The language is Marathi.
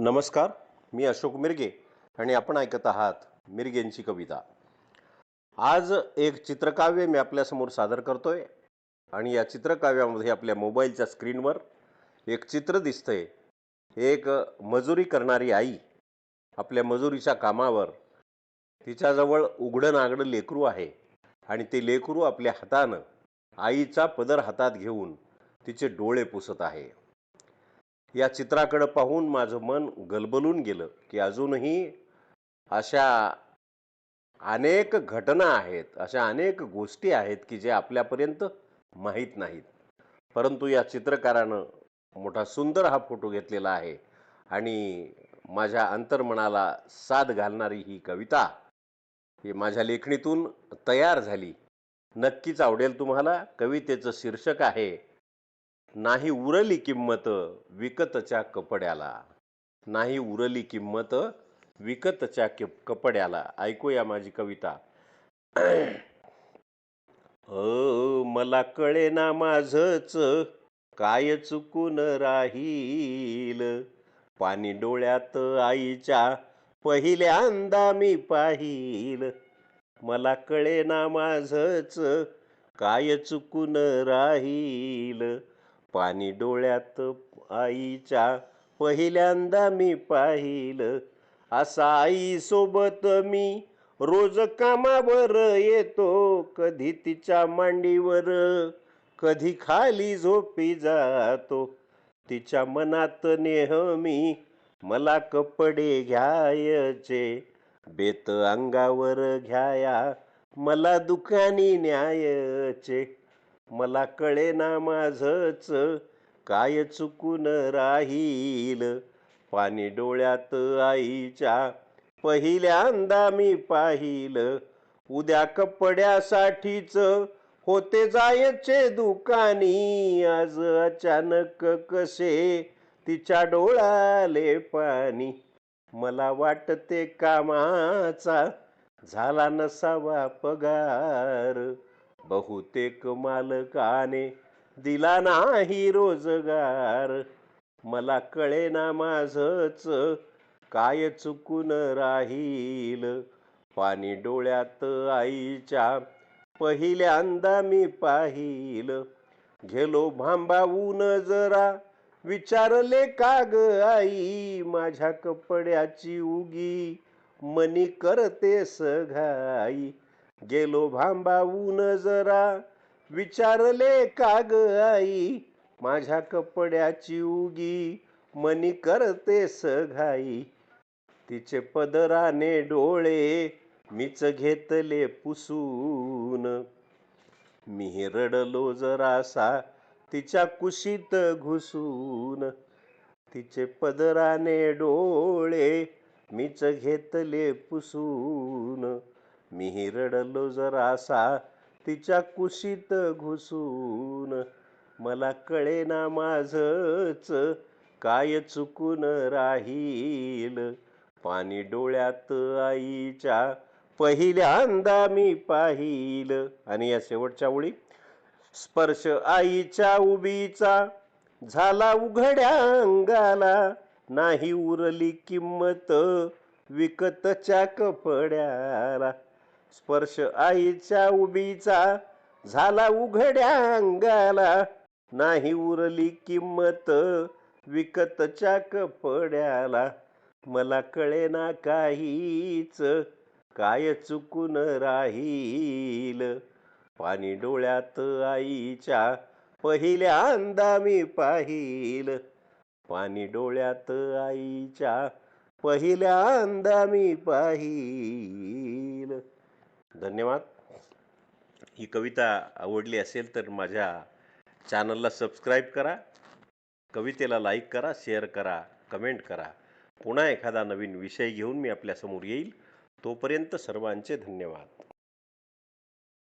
नमस्कार मी अशोक मिरगे आणि आपण ऐकत आहात मिरगेंची कविता. आज एक चित्रकाव्य मी आपल्यासमोर सादर करतोय आणि या चित्रकाव्यामध्ये आपल्या मोबाईलच्या स्क्रीनवर एक चित्र दिसतंय. एक मजुरी करणारी आई आपल्या मजुरीच्या कामावर तिच्याजवळ उघडं नागडं लेकरू आहे आणि ते लेकरू आपल्या हातानं आईचा पदर हातात घेऊन तिचे डोळे पुसत आहे. या चित्राकडं पाहून माझं मन गलबलून गेलं की अजूनही अशा अनेक घटना आहेत अशा अनेक गोष्टी आहेत की जे आपल्यापर्यंत माहीत नाहीत. परंतु या चित्रकारानं मोठा सुंदर हा फोटो घेतलेला आहे आणि माझ्या अंतर्मनाला साथ घालणारी ही कविता ही माझ्या लेखणीतून तयार झाली. नक्कीच आवडेल तुम्हाला. कवितेचं शीर्षक आहे नाही उरली किंमत विकतच्या कपड्याला. नाही उरली किंमत विकतच्या कि- कपड्याला. ऐकूया माझी कविता. अ मला कळे ना माझच काय चुकून राहील. पाणी डोळ्यात आईच्या पहिल्यांदा मी पाहिल. मला कळे ना माझच काय चुकून राहील. पाणी डोळ्यात आईच्या पहिल्यांदा मी पाहिलं. असा आई सोबत मी रोज कामावर येतो. कधी तिच्या मांडीवर कधी खाली झोपी जातो. तिच्या मनात नेहमी मला कपडे घ्यायचे बेत अंगावर घ्याया मला दुकानी न्यायचे. मला कळे ना माझंच काय चुकून राहील? पाणी डोळ्यात आईच्या पहिल्यांदा मी पाहिलं. उद्या कपड्यासाठीच होते जायचे दुकानी. आज अचानक कसे? तिच्या डोळाले पाणी. मला वाटते कामाचा झाला नसावा पगार. बहुतेक मालकाने दिला नाही रोजगार. मला कळे ना माझच काय चुकून राहील. पाणी डोळ्यात आईच्या पहिल्यांदा मी पाहिल. गेलो भांबावून जरा विचारले का ग आई माझ्या कपड्याची उगी मनी करते सघाई गेलो भांबावून जरा. विचारले का ग आई माझ्या कपड्याची उगी मनी करते सघाई तिचे पदराने डोळे मीच घेतले पुसून. मी रडलो जरासा तिच्या कुशीत घुसून. तिचे पदराने डोळे मीच घेतले पुसून. मी रडलो जरासा तिच्या कुशीत घुसून. मला कळेना माझच काय चुकून राहील. पाणी डोळ्यात आईच्या पहिल्यांदा मी पाहिल. आणि या शेवटच्या ओळी. स्पर्श आईच्या उबीचा झाला उघड्या अंगाला. नाही उरली किंमत विकतच्या कपड्याला. स्पर्श आईच्या उबीचा झाला उघड्या अंगाला. नाही उरली किंमत विकतच्या कपड्याला. मला कळेना काहीच काय चुकून राहील? पाणी डोळ्यात आईच्या पहिल्यांदा मी पाहिल. पाणी डोळ्यात आईच्या पहिल्यांदा मी पाहिल. धन्यवाद. ही कविता आवडली असेल तर माझ्या चॅनलला सबस्क्राईब करा कवितेला लाईक करा शेअर करा कमेंट करा. पुन्हा एखादा नवीन विषय घेऊन मी आपल्यासमोर येईल. तोपर्यंत सर्वांचे धन्यवाद.